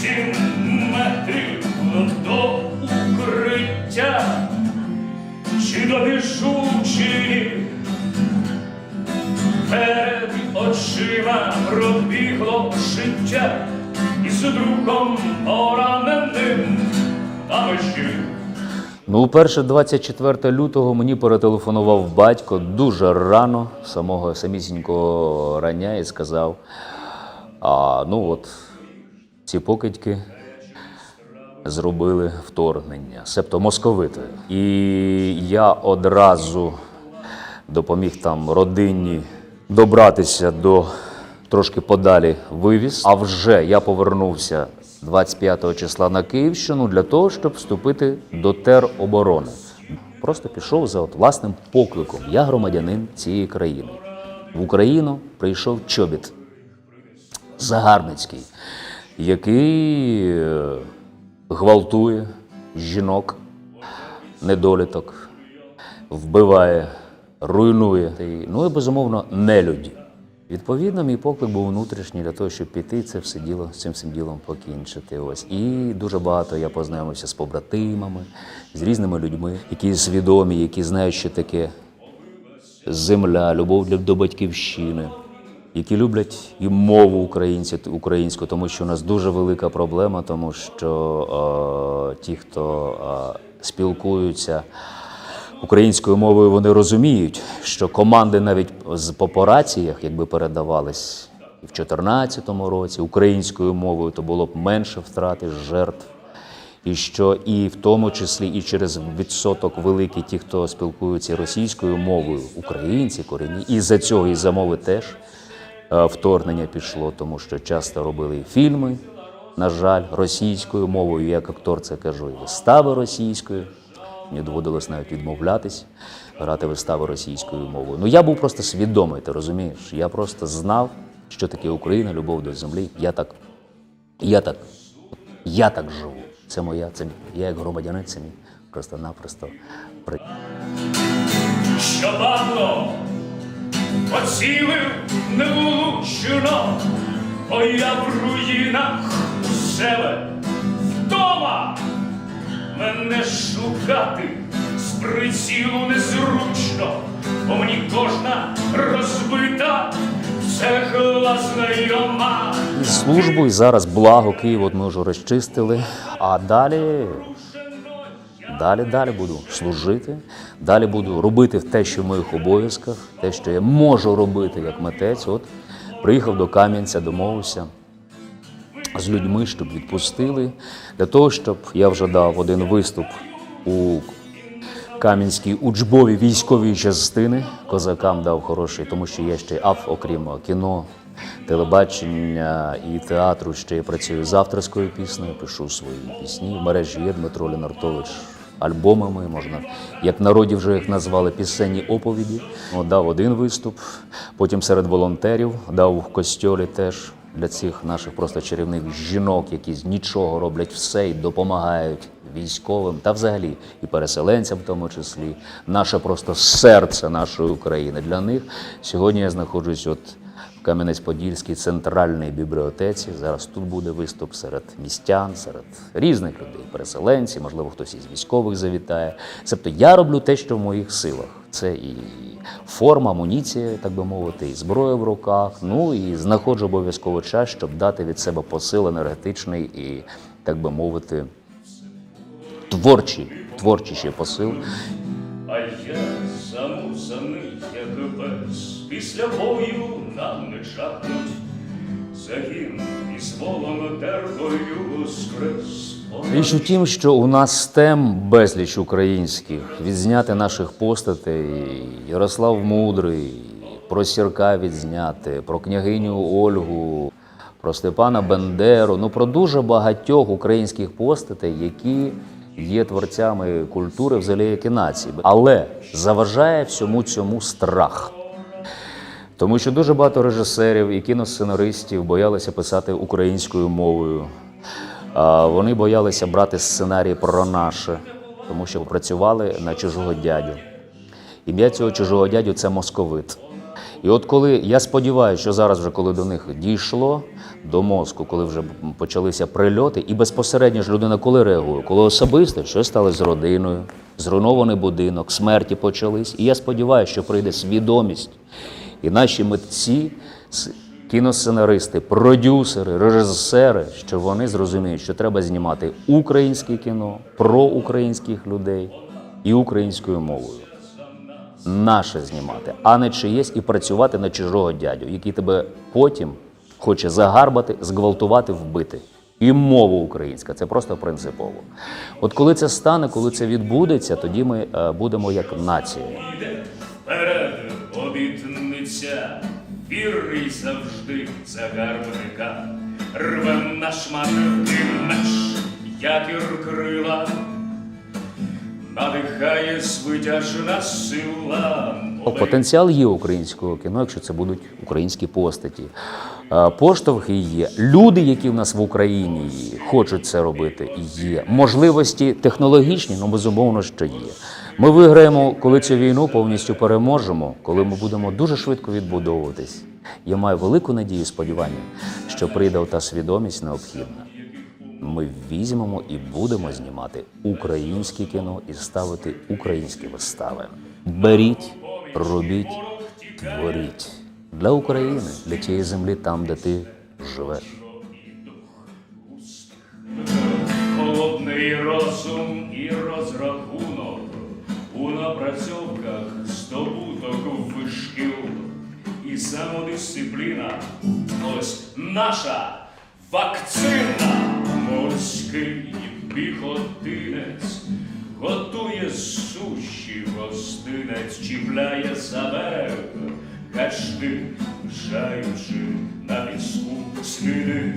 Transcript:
вісім метрів до укриття. Чи добіжу, чи ні? Перед очима пробігло життя із другом пораненим на межі. Ну, перше 24 лютого мені перетелефонував батько дуже рано, самого самісінького рання, і сказав: а ну от ці покидьки зробили вторгнення, себто московити. І я одразу допоміг там родині добратися до трошки подалі вивіз. А вже я повернувся 25 числа на Київщину для того, щоб вступити до тероборони. Просто пішов за от власним покликом. Я громадянин цієї країни. В Україну прийшов чобіт загарбницький, який е, гвалтує жінок, недоліток, вбиває, руйнує. Ну і безумовно нелюді. Відповідно, мій поклик був внутрішній для того, щоб піти це все діло з цим всім ділом покінчити. Ось і дуже багато я познайомився з побратимами, з різними людьми, які свідомі, які знають, що таке земля, любов до батьківщини, які люблять і мову українці, українську, тому що у нас дуже велика проблема, тому що е, ті, хто е, спілкуються українською мовою, вони розуміють, що команди навіть по по якби передавались і в 2014 році українською мовою, то було б менше втрати жертв. І що і в тому числі і через відсоток великий ті, хто спілкуються російською мовою, українці корінні, і за цього і за мови теж вторгнення пішло, тому що часто робили фільми, на жаль, російською мовою, як актор це кажу, і вистави російською. Мені доводилось навіть відмовлятись, грати вистави російською мовою. Ну я був просто свідомий, ти розумієш? Я просто знав, що таке Україна, любов до землі. Я так, я так, я так живу. Це моя, це я як громадянин, це мій просто-напросто при. що поцілив невлучно, бо я в руїнах у себе вдома. Мене шукати з прицілу незручно, бо мені кожна розбита. Службу, і зараз благо Київ, от ми вже розчистили. А далі, далі, далі буду служити, далі буду робити те, що в моїх обов'язках, те, що я можу робити як митець. От приїхав до Кам'янця, домовився з людьми, щоб відпустили, для того, щоб я вже дав один виступ у Кам'янській учбовій військовій частини. Козакам дав хороший, тому що я ще ав, окрім кіно, телебачення і театру, ще й працюю з авторською піснею, пишу свої пісні. В мережі є Дмитро Ленартович альбомами, можна, як народі вже їх назвали, пісенні оповіді. От, дав один виступ, потім серед волонтерів дав в костьолі теж для цих наших просто чарівних жінок, які з нічого роблять все і допомагають військовим та взагалі і переселенцям, в тому числі, наше просто серце нашої України. Для них сьогодні я знаходжусь от в Кам'янець-Подільській центральній бібліотеці. Зараз тут буде виступ серед містян, серед різних людей, переселенців, можливо, хтось із військових завітає. Тобто я роблю те, що в моїх силах. Це і форма, амуніція, так би мовити, і зброя в руках. Ну і знаходжу обов'язково час, щоб дати від себе посил енергетичний і, так би мовити, творчий, ще посил. А я замусаний, як пес, після бою нам не чахнуть. Загін із волонтеркою воскрес. Річ у тім, що у нас стем безліч українських. Відзняти наших постатей Ярослав Мудрий, про Сірка відзняти, про княгиню Ольгу, про Степана Бендеру, ну про дуже багатьох українських постатей, які є творцями культури взагалі як і нації. Але заважає всьому цьому страх. Тому що дуже багато режисерів і кіносценаристів боялися писати українською мовою. Вони боялися брати сценарій про наше, тому що працювали на чужого дядю. Ім'я цього чужого дядю це московит. І от коли я сподіваюся, що зараз, вже коли до них дійшло до мозку, коли вже почалися прильоти, і безпосередньо ж людина коли реагує, коли особисто щось сталося з родиною, зруйнований будинок, смерті почались. І я сподіваюся, що прийде свідомість, і наші митці, кіносценаристи, продюсери, режисери, що вони зрозуміють, що треба знімати українське кіно про українських людей і українською мовою наше знімати, а не чиєсь і працювати на чужого дядю, який тебе потім хоче загарбати, зґвалтувати, вбити. І мова українська це просто принципово. От коли це стане, коли це відбудеться, тоді ми е, будемо як нація. Іде вперед обітниця, вірний завжди загарбника, рвем на шмати меч, якір крила, надихає свитяжна сила. Потенціал є українського кіно, якщо це будуть українські постаті. Поштовхи є. Люди, які в нас в Україні є, хочуть це робити, є. Можливості технологічні, ну безумовно, що є. Ми виграємо, коли цю війну повністю переможемо, коли ми будемо дуже швидко відбудовуватись. Я маю велику надію, сподівання, що прийде та свідомість необхідна. Ми візьмемо і будемо знімати українське кіно і ставити українські вистави. Беріть, робіть, творіть для України, для тієї землі, там, де ти живеш. Холодний розум і розрахунок у напрацьовках здобуток вишків і самодисципліна. Ось наша вакцина. Морський піхотинець готує суші гостинець, чіпляє себе, кашти жаючи на піску сліди.